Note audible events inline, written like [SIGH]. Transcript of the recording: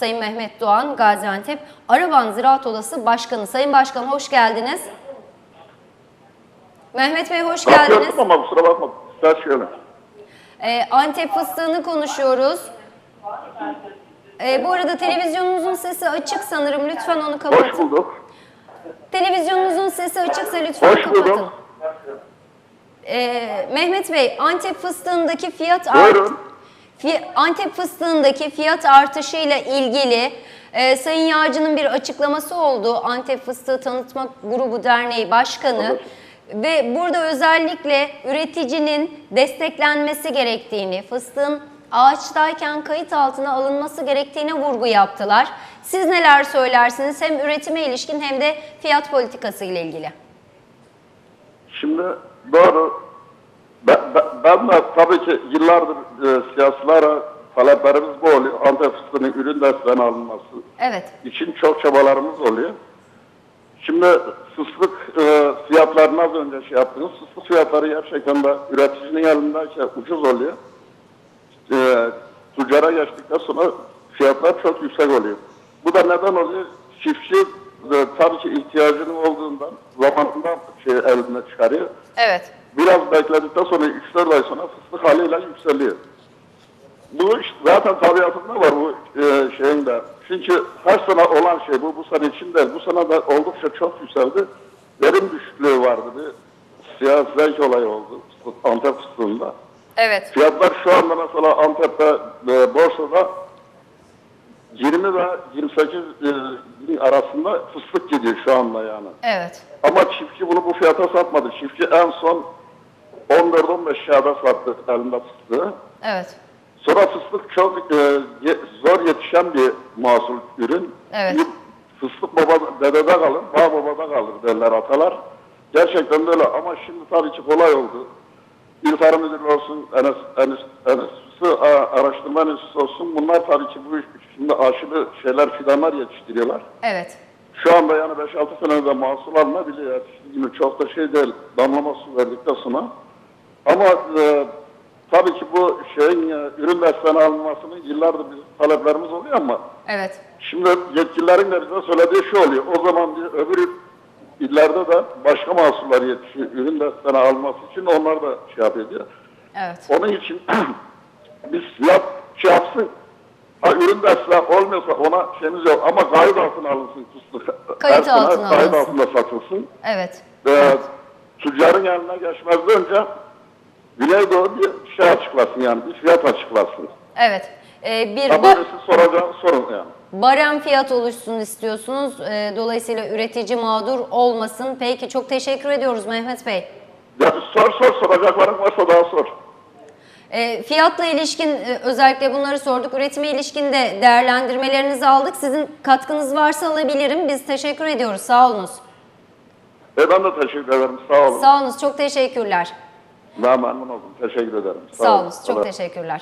Sayın Mehmet Doğan, Gaziantep Araban Ziraat Odası Başkanı. Sayın Başkan hoş geldiniz. Mehmet Bey hoş geldiniz. Ama kusura bakma. Ders şöyle. Ee, Antep fıstığını konuşuyoruz. Ee, bu arada televizyonunuzun sesi açık sanırım. Lütfen onu Hoş kapatın. bulduk. Televizyonunuzun sesi açıksa lütfen Hoş kapatın. bulduk. Ee, Mehmet Bey, Antep fıstığındaki fiyat art Buyurun. Antep fıstığındaki fiyat artışıyla ilgili e, Sayın Yağcı'nın bir açıklaması oldu. Antep Fıstığı Tanıtma Grubu Derneği Başkanı ve burada özellikle üreticinin desteklenmesi gerektiğini, fıstığın ağaçtayken kayıt altına alınması gerektiğine vurgu yaptılar. Siz neler söylersiniz hem üretime ilişkin hem de fiyat politikası ile ilgili? Şimdi doğru. Ben, de tabii ki yıllardır e, siyasilara taleplerimiz bu oluyor. Antep fıstığının ürün desteğine alınması Evet, için çok çabalarımız oluyor. Şimdi fıstık e, fiyatlarını az önce şey yaptınız. Fıstık fiyatları gerçekten de üreticinin elindeyken ucuz oluyor. E, tüccara geçtikten sonra fiyatlar çok yüksek oluyor. Bu da neden oluyor? Çiftçi e, tabii ki ihtiyacının olduğundan zamanında şey eline çıkarıyor. evet, Biraz bekledikten sonra 3-4 ay sonra fıstık haliyle yükseliyor. Bu işte zaten tabiatında var bu e, şeyin de. Çünkü her sene olan şey bu, bu sene için de bu sene de oldukça çok yükseldi. Verim düşüklüğü vardı bir siyah zevk olayı oldu Antep fıstığında. evet, Fiyatlar şu anda mesela Antep'te e, borsada 20 ve 28 e, arasında fıstık gidiyor şu anda yani. evet, Ama çiftçi bunu bu fiyata satmadı. Çiftçi en son 14-15 kağıda sattı elinde fıstığı. evet, Sonra fıstık çok e, ye- zor yetişen bir mahsul ürün. Evet. Bir Fıstık baba dedede kalır, bağ babada kalır derler atalar. Gerçekten böyle ama şimdi tabii ki kolay oldu. İl Tarım Müdürlüğü olsun, Enes, Enes, Enes Araştırma Enstitüsü olsun bunlar tabii ki bu şimdi aşırı şeyler fidanlar yetiştiriyorlar. evet, Şu anda yani 5-6 senede mahsul alınabiliyor. Şimdi çok da şey değil, damlama su verdikten sonra. Ama e, tabii ki bu şeyin e, ürün desteğine alınmasının yıllardır bizim taleplerimiz oluyor ama evet, şimdi yetkililerin de bize söylediği şu oluyor. O zaman bir öbür illerde de başka mahsuller yetişiyor. Ürün desteğine alınması için onlar da şey yapıyor diyor. evet. Onun için [CLEARS THROAT] biz yap, şey yapsın. Ha, ürün desteği olmuyorsa ona şeyimiz yok ama kayıt altına alınsın fıstık. Kayıt Her sene altına Kayıt alınsın. altında satılsın. Evet. Ee, tüccarın yanına geçmezden önce Güneydoğu bir şey açıklasın yani bir fiyat açıklasın. Evet. Ee, bir ba- böylesi soracağım sorun yani. barem fiyat oluşsun istiyorsunuz. Ee, dolayısıyla üretici mağdur olmasın. Peki çok teşekkür ediyoruz Mehmet Bey. Ya sor sor soracakların varsa daha sor. Ee, fiyatla ilişkin e, özellikle bunları sorduk. Üretime ilişkin de değerlendirmelerinizi aldık. Sizin katkınız varsa alabilirim. Biz teşekkür ediyoruz. Sağ olunuz. E ben de teşekkür ederim sağ olun. Sağ olunuz. Çok teşekkürler. Memnun oldum. Teşekkür ederim. Sağ olun. olunuz. Çok teşekkürler.